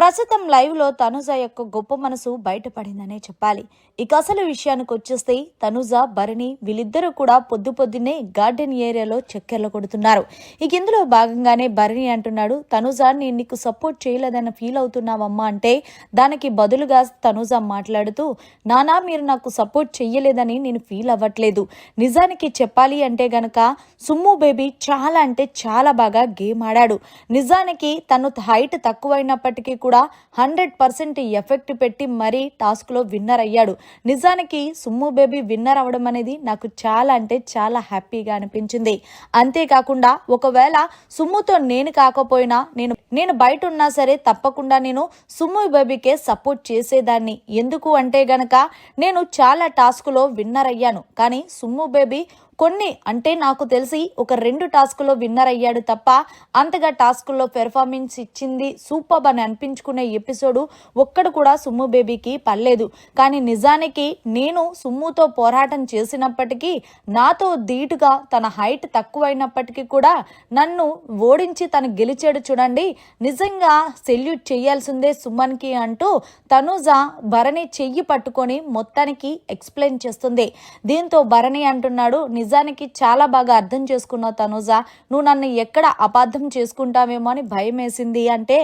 ప్రస్తుతం లైవ్లో తనుజ యొక్క గొప్ప మనసు బయటపడిందనే చెప్పాలి. ఇక అసలు విషయానికి వచ్చేస్తే తనుజ భరణి వీళ్ళిద్దరూ కూడా పొద్దు పొద్దున్నే గార్డెన్ ఏరియాలో చక్కెర్లు కొడుతున్నారు. ఇక ఇందులో భాగంగానే భరణి అంటున్నాడు తనుజ నేను నీకు సపోర్ట్ చేయలేదని ఫీల్ అవుతున్నావమ్మా అంటే దానికి బదులుగా తనుజ మాట్లాడుతూ నానా మీరు నాకు సపోర్ట్ చెయ్యలేదని నేను ఫీల్ అవ్వట్లేదు. నిజానికి చెప్పాలి అంటే గనక సుమ్ము బేబీ చాలా అంటే చాలా బాగా గేమ్ ఆడాడు. నిజానికి తను హైట్ తక్కువైనప్పటికీ కూడా కూడా హండ్రెడ్ పర్సెంట్ ఎఫెక్ట్ పెట్టి మరీ టాస్క్లో విన్నర్ అయ్యాడు. నిజానికి సుమ్ము బేబీ విన్నర్ అవ్వడం అనేది నాకు చాలా అంటే చాలా హ్యాపీగా అనిపించింది. అంతేకాకుండా ఒకవేళ సుమ్ముతో నేను కాకపోయినా నేను నేను బయట ఉన్నా సరే తప్పకుండా నేను సుమ్ము బేబీకే సపోర్ట్ చేసేదాన్ని. ఎందుకు అంటే గనక నేను చాలా టాస్క్లో విన్నర్ అయ్యాను. కానీ సుమ్ము బేబీ కొన్ని అంటే నాకు తెలిసి ఒక రెండు టాస్కుల్లో విన్నర్ అయ్యాడు తప్ప అంతగా టాస్కుల్లో పెర్ఫార్మెన్స్ ఇచ్చింది సూపర్ అని అనిపించుకునే ఎపిసోడు ఒక్కడు కూడా సుమ్ము బేబీకి పర్లేదు కానీ నిజానికి నేను సుమ్ముతో పోరాటం చేసినప్పటికీ నాతో ధీటుగా తన హైట్ తక్కువైనప్పటికీ కూడా నన్ను ఓడించి తను గెలిచాడు చూడండి నిజంగా సెల్యూట్ చేయాల్సిందే సుమన్కి అంటూ తనుజ భరణి చెయ్యి పట్టుకొని మొత్తానికి ఎక్స్ప్లెయిన్ చేస్తుంది. దీంతో భరణి అంటున్నాడు నిజానికి చాలా బాగా అర్థం చేసుకున్నావు తనుజ నువ్వు నన్ను ఎక్కడ అపార్థం చేసుకుంటావేమో అని భయం వేసింది అంటే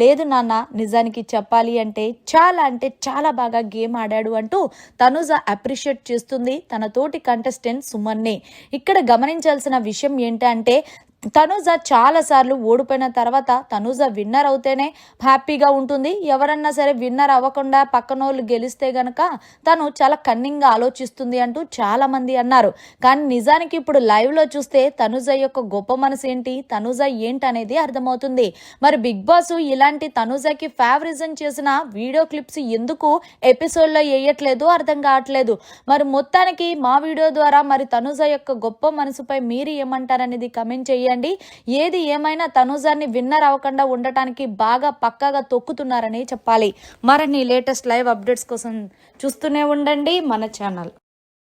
లేదు నాన్న నిజానికి చెప్పాలి అంటే చాలా అంటే చాలా బాగా గేమ్ ఆడాడు అంటూ తనుజ అప్రిషియేట్ చేస్తుంది తన తోటి కంటెస్టెంట్ సుమన్ని. ఇక్కడ గమనించాల్సిన విషయం ఏంటంటే తనుజ చాలా సార్లు ఓడిపోయిన తర్వాత తనుజ విన్నర్ అవుతేనే హ్యాపీగా ఉంటుంది. ఎవరన్నా సరే విన్నర్ అవ్వకుండా పక్కనోళ్ళు గెలిస్తే గనక తను చాలా కన్నింగ్గా ఆలోచిస్తుంది అంటూ చాలామంది అన్నారు. కానీ నిజానికి ఇప్పుడు లైవ్లో చూస్తే తనుజ యొక్క గొప్ప మనసు ఏంటి? తనుజ ఏంటి అనేది అర్థమవుతుంది. మరి బిగ్ బాస్ ఇలాంటి తనుజకి ఫేవరిజం చేసిన వీడియో క్లిప్స్ ఎందుకు ఎపిసోడ్లో వేయట్లేదు? అర్థం కావట్లేదు. మరి మొత్తానికి మా వీడియో ద్వారా మరి తనుజ యొక్క గొప్ప మనసుపై మీరు ఏమంటారనేది కమెంట్ చేయండి ఏది ఏమైనా తనుజాన్ని విన్నర్ అవ్వకుండా ఉండటానికి బాగా పక్కాగా తొక్కుతున్నారని చెప్పాలి. మరిన్ని లేటెస్ట్ లైవ్ అప్డేట్స్ కోసం చూస్తూనే ఉండండి మన ఛానల్.